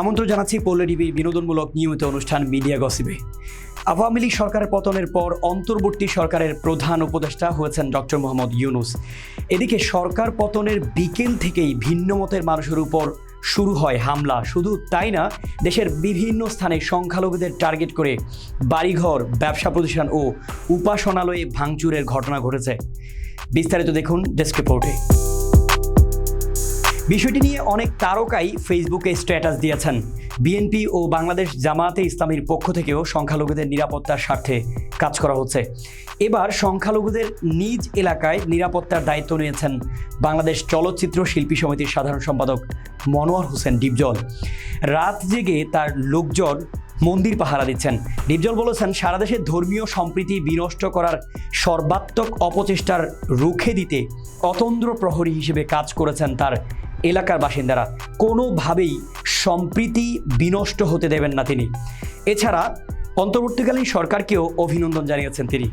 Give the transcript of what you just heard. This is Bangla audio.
আমন্ত্রণ জানাচ্ছি পল্লী টিভির বিনোদনমূলক নিয়মিত অনুষ্ঠান মিডিয়া গসিবে আওয়ামী লীগ সরকারের পতনের পর অন্তর্বর্তী সরকারের প্রধান উপদেষ্টা হয়েছেন ডক্টর মোহাম্মদ ইউনুস। এদিকে সরকার পতনের বিকেল থেকেই ভিন্ন মতের মানুষের উপর শুরু হয় হামলা। শুধু তাই না, দেশের বিভিন্ন স্থানে সংখ্যালঘুদের টার্গেট করে বাড়িঘর, ব্যবসা প্রতিষ্ঠান ও উপাসনালয়ে ভাঙচুরের ঘটনা ঘটেছে। বিস্তারিত দেখুন ডেস্ক রিপোর্টে। বিষয়টি নিয়ে অনেক তারকাই ফেসবুকে স্ট্যাটাস দিয়েছেন। বিএনপি ও বাংলাদেশ জামায়াতে ইসলামীর পক্ষ থেকেও সংখ্যালঘুদের নিরাপত্তার স্বার্থে কাজ করা হচ্ছে। এবার সংখ্যালঘুদের নিজ এলাকায় নিরাপত্তার দায়িত্ব নিয়েছেন বাংলাদেশ চলচ্চিত্র শিল্পী সমিতির সাধারণ সম্পাদক মনোয়ার হোসেন ডিপজল। রাত জেগে তার লোকজন মন্দির পাহারা দিচ্ছেন। ডিপজল বলেছেন, সারা দেশে ধর্মীয় সম্প্রীতি বিনষ্ট করার সর্বাত্মক অপচেষ্টার রুখে দিতে অতন্দ্র প্রহরী হিসেবে কাজ করেছেন তার এলাকার বাসিন্দারা কোনোভাবেই সম্প্রীতি বিনষ্ট হতে দেবেন না তিনি। এছাড়া অন্তর্বর্তীকালীন সরকারকেও অভিনন্দন জানিয়েছেন তিনি।